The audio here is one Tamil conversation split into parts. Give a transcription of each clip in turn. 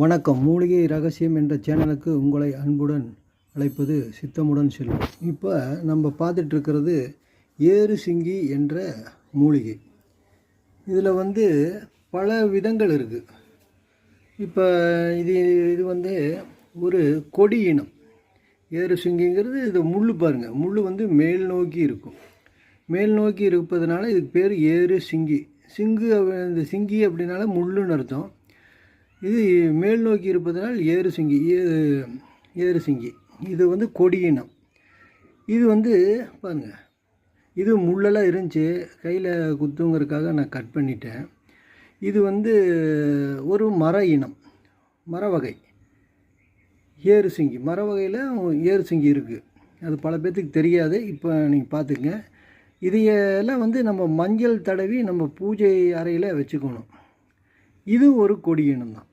வணக்கம். மூலிகை ரகசியம் என்ற சேனலுக்கு உங்களை அன்புடன் அழைப்பது சித்தமுடன் செல்வம் இப்போ நம்ம பார்த்துட்ருக்கிறது ஏறு சிங்கி என்ற மூலிகை. இதில் வந்து பல விதங்கள் இருக்குது இப்போ இது இது வந்து ஒரு கொடி இனம். ஏறு சிங்கிங்கிறது இது முள் பாருங்கள் முள் வந்து மேல் நோக்கி இருக்கும். மேல் நோக்கி இருப்பதனால இதுக்கு பேர் ஏறு சிங்கி சிங்கு இந்த சிங்கி அப்படின்னால முள்ளுன்னு அர்த்தம். இது மேல் நோக்கி இருப்பதனால் ஏறு சிங்கி ஏ- ஏறு சிங்கி இது வந்து கொடியினம். இது வந்து பாருங்க இது முள்ளெல்லாம் இருந்துச்சு. கையில் குத்துங்கிறதுக்காக நான் கட் பண்ணிட்டேன். இது வந்து ஒரு மர இனம் மர வகை. ஏறு சிங்கி மர வகையில் ஏறு சிங்கி இருக்குது அது பல பேர்த்துக்கு தெரியாது. இப்போ நீங்கள் பார்த்துங்க இதையெல்லாம் வந்து நம்ம மஞ்சள் தடவி நம்ம பூஜை அறையில் வச்சுக்கணும். இது ஒரு கொடி இனம் தான்.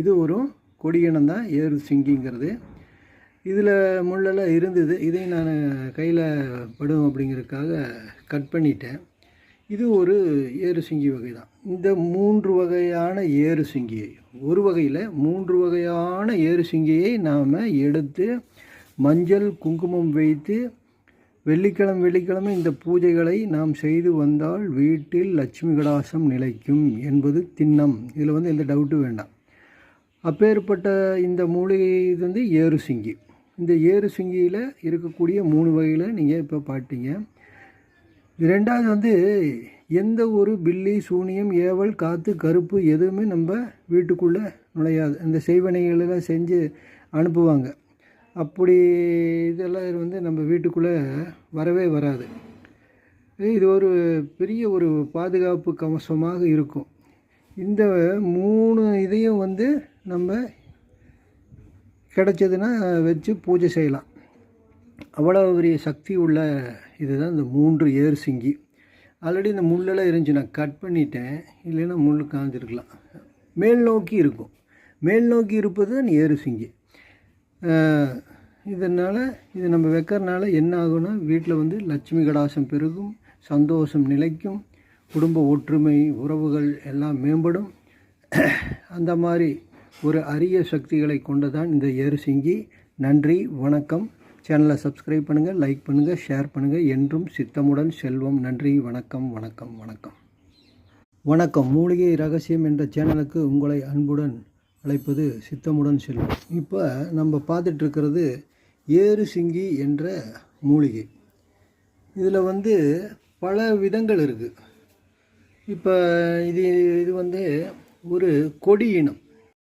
இது ஒரு கொடியினம் தான் ஏறு சிங்கிங்கிறது. இதில் முள்ளெல்லாம் இருந்தது. இதை நான் கையில் படும் அப்படிங்கிறதுக்காக கட் பண்ணிட்டேன். இது ஒரு ஏறு சிங்கி வகை தான். இந்த மூன்று வகையான ஏறு சிங்கியை ஒரு வகையில் மூன்று வகையான ஏறு சிங்கியை நாம் எடுத்து மஞ்சள் குங்குமம் வைத்து வெள்ளிக்கிழமை வெள்ளிக்கிழமை இந்த பூஜைகளை நாம் செய்து வந்தால் வீட்டில் லட்சுமி கடாசம் நிலைக்கும் என்பது திண்ணம். இதில் வந்து எந்த டவுட்டும் வேண்டாம். அப்பேற்பட்ட இந்த மூலிகை இது வந்து ஏறு சிங்கி. இந்த ஏறு சிங்கியில் இருக்கக்கூடிய மூணு வகையில் நீங்கள் இப்போ பாட்டீங்க ரெண்டாவது வந்து எந்த ஒரு பில்லி சூனியம் ஏவல் காற்று கருப்பு எதுவுமே நம்ம வீட்டுக்குள்ளே நுழையாது. இந்த செய்வனைகளெல்லாம் செஞ்சு அனுப்புவாங்க. அப்படி இதெல்லாம் வந்து நம்ம வீட்டுக்குள்ளே வரவே வராது. இது ஒரு பெரிய ஒரு பாதுகாப்பு கவசமாக இருக்கும். இந்த மூணு இதையும் வந்து நம்ம கிடைச்சதுன்னா வச்சு பூஜை செய்யலாம். அவ்வளோ பெரிய சக்தி உள்ள இதுதான் இந்த மூன்று ஏர் சிங்கி. ஆல்ரெடி இந்த முள்ளெல்லாம் இருந்துச்சு நான் கட் பண்ணிட்டேன். இல்லைன்னா முள் காஞ்சிருக்கலாம். மேல் நோக்கி இருக்கும். மேல் நோக்கி இருப்பது தான் ஏறு சிங்கி. இதனால் இது நம்ம வைக்கிறனால என்ன ஆகும்னா வீட்டில் வந்து லட்சுமி கடாசம் பெருகும் சந்தோஷம் நிலைக்கும் குடும்ப ஒற்றுமை உறவுகள் எல்லாம் மேம்படும். அந்த மாதிரி ஒரு அரிய சக்திகளை கொண்டதான் இந்த ஏறுசிங்கி நன்றி வணக்கம். சேனலை சப்ஸ்கிரைப் பண்ணுங்கள் லைக் பண்ணுங்கள் ஷேர் பண்ணுங்கள் என்றும் சித்தமுடன் செல்வம். நன்றி வணக்கம் வணக்கம் வணக்கம். வணக்கம். மூலிகை ரகசியம் என்ற சேனலுக்கு உங்களை அன்புடன் அழைப்பது சித்தமுடன் செல்வம். இப்போ நம்ம பார்த்துட்ருக்கிறது ஏறு சிங்கி என்ற மூலிகை. இதில் வந்து பல விதங்கள் இருக்குது இப்போ இது இது வந்து ஒரு கொடி இனம்.